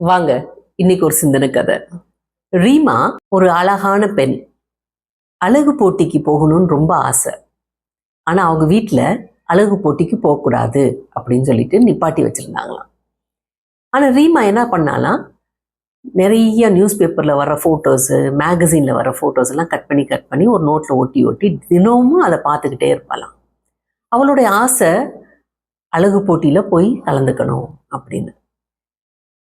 வாங்க இன்னைக்கு ஒரு சிந்தனை கதை. ரீமா ஒரு அழகான பெண். அழகு போட்டிக்கு போகணும்னு ரொம்ப ஆசை. ஆனா அவங்க வீட்டில் அழகு போட்டிக்கு போகக்கூடாது அப்படின்னு சொல்லிட்டு நிப்பாட்டி வச்சிருந்தாங்களாம். ஆனால் ரீமா என்ன பண்ணாலாம் நிறைய நியூஸ் பேப்பரில் வர ஃபோட்டோஸு மேகசினில் வர ஃபோட்டோஸ் எல்லாம் கட் பண்ணி கட் பண்ணி ஒரு நோட்டில் ஒட்டி ஒட்டி தினமும் அதை பார்த்துக்கிட்டே இருப்பாளாம். அவளுடைய ஆசை அழகு போட்டியில் போய் கலந்துக்கணும் அப்படின்னு.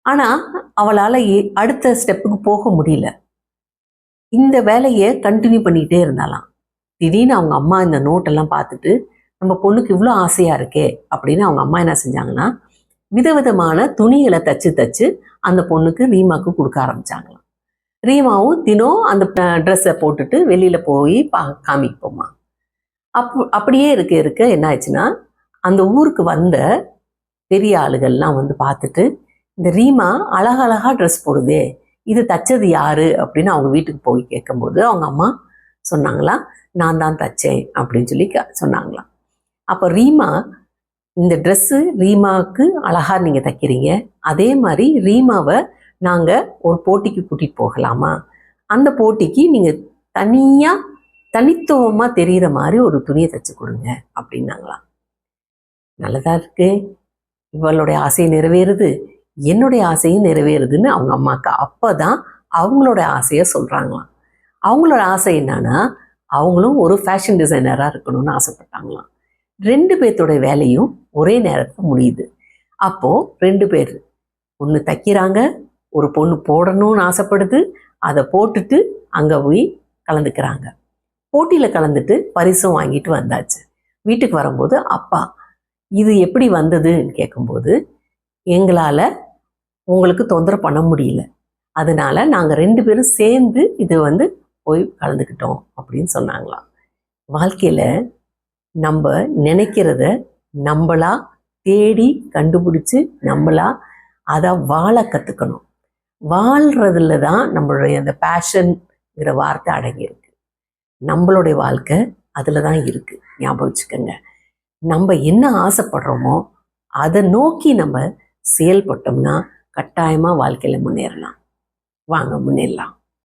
ஆனால் அவளால் அடுத்த ஸ்டெப்புக்கு போக முடியல. இந்த வேலையை கண்டினியூ பண்ணிகிட்டே இருந்தாலாம் திடீர்னு அவங்க அம்மா இந்த நோட்டெல்லாம் பார்த்துட்டு நம்ம பொண்ணுக்கு இவ்வளோ ஆசையாக இருக்கே அப்படின்னு அவங்க அம்மா என்ன செஞ்சாங்கன்னா விதவிதமான துணிகளை தச்சு தச்சு அந்த பொண்ணுக்கு ரீமாவுக்கு கொடுக்க ஆரம்பித்தாங்களாம் ரீமாவும் தினம் அந்த ட்ரெஸ்ஸை போட்டுட்டு வெளியில் போய் பா காமிப்போம்மா அப் அப்படியே இருக்க இருக்க என்ன ஆச்சுன்னா அந்த ஊருக்கு வந்த பெரிய ஆளுகள்லாம் வந்து பார்த்துட்டு இந்த ரீமா அழகழகா ட்ரெஸ் போடுதே இது தச்சது யாரு? அப்படின்னு அவங்க வீட்டுக்கு போய் கேட்கும்போது அவங்க அம்மா சொன்னாங்களா நான் தான் தச்சேன் அப்படின்னு சொல்லி க- சொன்னாங்களாம் அப்போ ரீமா இந்த ட்ரெஸ்ஸு ரீமாவுக்கு அழகாக நீங்கள் தைக்கிறீங்க அதே மாதிரி ரீமாவை நாங்கள் ஒரு போட்டிக்கு கூட்டிகிட்டு போகலாமா? அந்த போட்டிக்கு நீங்கள் தனியாக தனித்துவமாக தெரியிற மாதிரி ஒரு துணியை தைச்சி கொடுங்க அப்படின்னாங்களாம் நல்லதாக இருக்கு. இவளுடைய ஆசை நிறைவேறுது. என்னுடைய ஆசையும் நிறைவேறுதுன்னு அவங்க அம்மாவுக்கு அப்போ தான் அவங்களோட ஆசையை சொல்கிறாங்களாம் அவங்களோட ஆசை என்னன்னா அவங்களும் ஒரு ஃபேஷன் டிசைனராக இருக்கணும்னு ஆசைப்பட்டாங்களாம். ரெண்டு பேர்த்தோட வேலையும் ஒரே நேரத்தில் முடியுது. அப்போ ரெண்டு பேர் ஒன்று தைக்கிறாங்க ஒரு பொண்ணு போடணும்னு ஆசைப்படுது அதை போட்டுட்டு அங்கே போய் கலந்துக்கிறாங்க. போட்டியில் கலந்துட்டு பரிசும் வாங்கிட்டு வந்தாச்சு. வீட்டுக்கு வரும்போது அப்பா இது எப்படி வந்ததுன்னு கேட்கும்போது எங்களால் உங்களுக்கு தொந்தரவு பண்ண முடியல. அதனால நாங்கள் ரெண்டு பேரும் சேர்ந்து இது வந்து போய் கலந்துக்கிட்டோம் அப்படின்னு சொன்னாங்களாம் வாழ்க்கையில் நம்ம நினைக்கிறத நம்மளா தேடி கண்டுபிடிச்சு நம்மளா அதை வாழ கற்றுக்கணும் வாழ்கிறதுல தான் நம்மளுடைய அந்த பேஷன்ங்கிற வார்த்தை அடங்கியிருக்கு. நம்மளுடைய வாழ்க்கை அதில் தான் இருக்குது ஞாபகம் வச்சுக்கோங்க. நம்ம என்ன ஆசைப்படுறோமோ அதை நோக்கி நம்ம செயல்பட்டோம்னா கட்டாயமாக வாழ்க்கையில் முன்னேறலாம். வாங்க முன்னேறலாம்.